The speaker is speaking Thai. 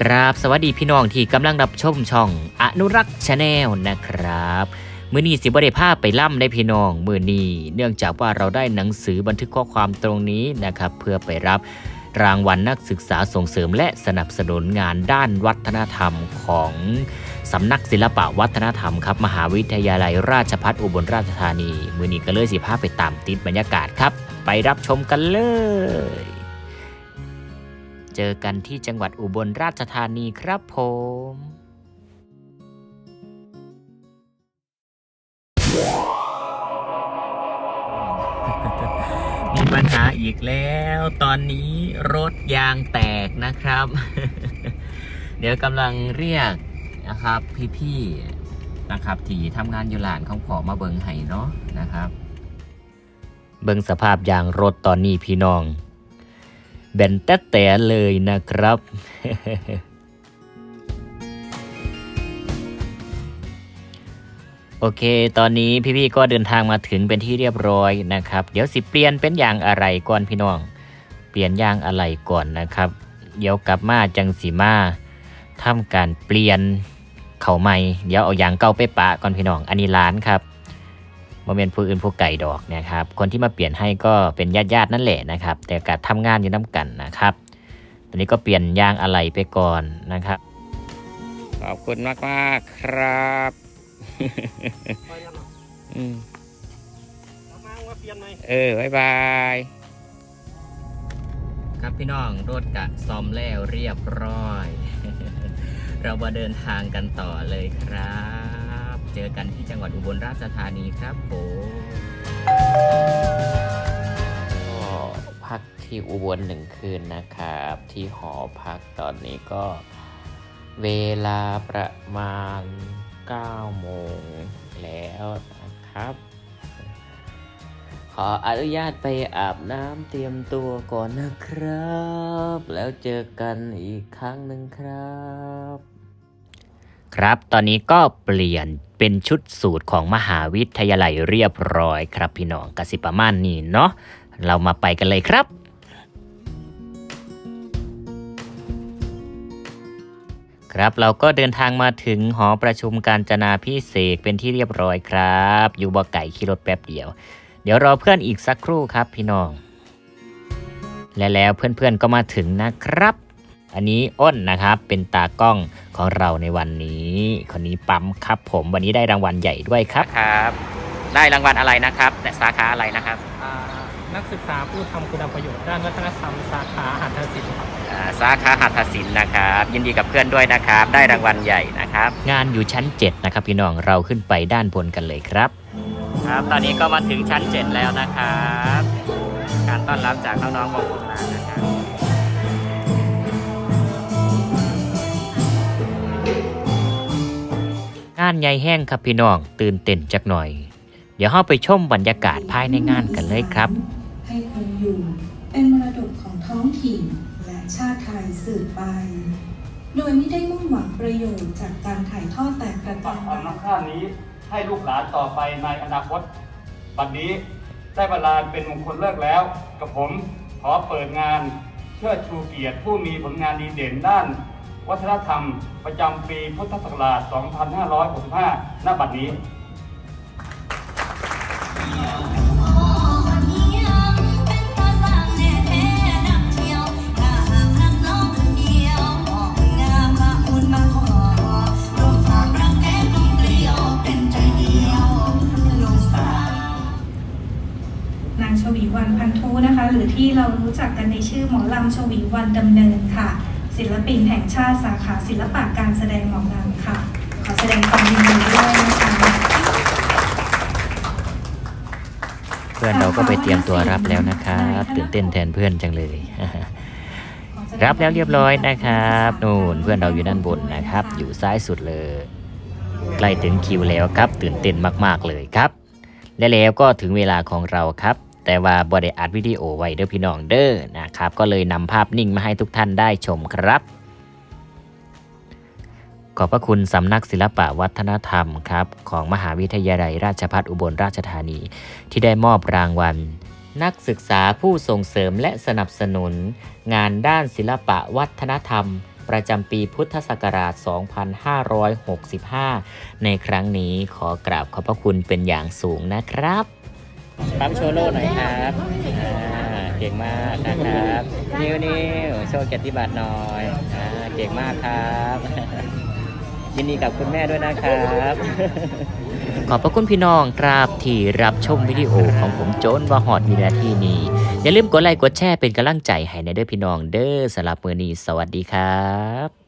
ครับสวัสดีพี่น้องที่กำลังรับชมช่องอนุรักษ์ชาแนลนะครับมือนี้สิบได้ภาพไปล่ำได้พี่น้องมือนี้เนื่องจากว่าเราได้หนังสือบันทึกข้อความตรงนี้นะครับ เพื่อไปรับรางวัลนักศึกษาส่งเสริมและสนับสนุนงานด้านวัฒนธรรมของสำนักศิลปะวัฒนธรรมครับมหาวิทยาลัยราชภัฏอุบลราชธานี มือนี้ก็เลยสิภาพไปตามติดบรรยากาศครับ ไปรับชมกันเลย เจอกันที่จังหวัดอุบลราชธานีครับผมมีปัญหาอีกแล้ว ตอนนี้รถยางแตกนะครับ เดี๋ยวกำลังเรียกนะครับพี่ๆนะครับที่ทำงานอยู่หลานของผอมาเบิงไห้เนาะนะครับ เบิงสภาพยางรถตอนนี้พี่น้อง แบนแต่แต่เลยนะครับ โอเค ตอนนี้พี่ๆก็เดินทางมาถึงเป็นที่เรียบร้อยนะครับ เดี๋ยวสิเปลี่ยนเป็นยางอะไรก่อนพี่น้อง เปลี่ยนยางอะไรก่อนนะครับ เดี๋ยวกลับมาจังสีมาทำการเปลี่ยนเข่าใหม่ เดี๋ยวเอายางเก่าไปปะก่อนพี่น้อง อันนี้ร้านครับ โมเมนผู้อื่นผู้ไก่ดอกนะครับ คนที่มาเปลี่ยนให้ก็เป็นญาติญาติๆนั่นแหละนะครับ แต่การทำงานอยู่น้ำกันนะครับตอนนี้ก็เปลี่ยนยางอะไรไปก่อนนะครับ ขอบคุณมากมากๆครับอืมเอามาว่าเปลี่ยนไหมเออบายบายครับพี่น้องรถกะซ่อมแล้วเรียบร้อย เรามาเดินทางกันต่อเลยครับ เจอกันที่จังหวัดอุบลราชธานีครับผมก็พักที่อุบลหนึ่งคืนนะครับ ที่หอพักตอนนี้ก็ เวลาประมาณ 9 โมงแล้วนะครับ ขออนุญาตไปอาบน้ำเตรียมตัวก่อนนะครับ แล้วเจอกันอีกครั้งหนึ่งครับ ครับ ตอนนี้ก็เปลี่ยนเป็นชุดสูตรของมหาวิทยาลัยเรียบร้อยครับพี่น้องกสิประมาณนี้เนาะเรามาไปกันเลยครับครับเราก็เดินทางมาถึงหอประชุมการจนาพิเศษเป็นที่เรียบร้อยครับ อยู่บ่อไก่ขี่รถแป๊บเดียว เดี๋ยวรอเพื่อนอีกสักครู่ครับพี่น้อง และแล้วเพื่อนๆก็มาถึงนะครับ อันนี้อ้นนะครับเป็นตากล้องของเราในวันนี้ คนนี้ปั๊มครับผมวันนี้ได้รางวัลใหญ่ด้วยครับ ครับ ได้รางวัลอะไรนะครับแต่สาขาอะไรนะครับอ่านักศึกษาผู้ทำคุณประโยชน์ด้านวัฒนธรรมสาขาหัตถศิลป์ครับอ่าสาขาหัตถศิลป์นะครับ ยินดีกับเพื่อนด้วยนะครับ ได้รางวัลใหญ่นะครับ งานอยู่ชั้น 7 นะครับพี่น้องเราขึ้นไปด้านบนกันเลยครับ ครับ ตอนนี้ก็มาถึงชั้น 7 แล้วนะครับ การต้อนรับจากน้องๆวงโบราณนะครับ งานใหญ่แห้งครับพี่น้องตื่นเต้นจักหน่อย เดี๋ยวเราไปชมบรรยากาศภายในงานกันเลยครับ ให้คงอยู่ เป็นมรดกของท้องถิ่นและชาติไทยสืบไป โดยไม่ได้มุ่งหวังประโยชน์จากการถ่ายทอดแต่ประปักากรความน้ำค่านี้ให้ลูกหลานต่อไปในอนาคต บัดนี้ได้เวลาเป็นมงคลเลิกแล้ว กับผมขอเปิดงาน เชิดชูเกียรติผู้มีผลงานดีเด่นด้าน วัฒนธรรม ประจำปีพุทธศักราช 2565 ณ บัดนี้นางชวีวันพันธุนะคะ หรือที่เรารู้จักกันในชื่อหมอลำชวีวันดำเนินค่ะ ศิลปินแห่งชาติสาขาศิลปะการแสดงหมอลำค่ะ ขอแสดงความยินดีด้วยนะคะเพื่อนเราก็ไปเตรียมตัวรับแล้วนะครับตื่นเต้นแทนเพื่อนจังเลย รับแล้วเรียบร้อยนะครับนู่นเพื่อนเราอยู่ด้านบนนะครับ อยู่ซ้ายสุดเลยใกล้ถึงคิวแล้วครับ ตื่นเต้นมาก ๆเลยครับ และแล้วก็ถึงเวลาของเราครับ แต่ว่าบอได้อัดวิดีโอไว้เด้อพี่น้องเด้อนะครับ ก็เลยนำภาพนิ่งมาให้ทุกท่านได้ชมครับขอบพระคุณสำนักศิลปะวัฒนธรรมครับของมหาวิทยาลัยราชภัฏอุบลราชธานี ที่ได้มอบรางวัล นักศึกษาผู้ส่งเสริมและสนับสนุน งานด้านศิลปะวัฒนธรรม ประจำปีพุทธศักราช 2565 ในครั้งนี้ขอกราบขอบพระคุณเป็นอย่างสูงนะครับ ปั๊มโชโล่หน่อยครับอ่าเก่งมากนะครับนิวนิวโชว์เกียรติบัตรหน่อยอ่าเก่งมากครับ ยินดีกับคุณแม่ด้วยนะครับ ขอบพระคุณพี่น้องครับที่รับชมวิดีโอของผมโจนวาหอดวินาทีนี้ อย่าลืมกดไลค์กดแชร์เป็นกำลังใจให้ในเด้อพี่น้องเด้อสำหรับมือนี้สวัสดีครับ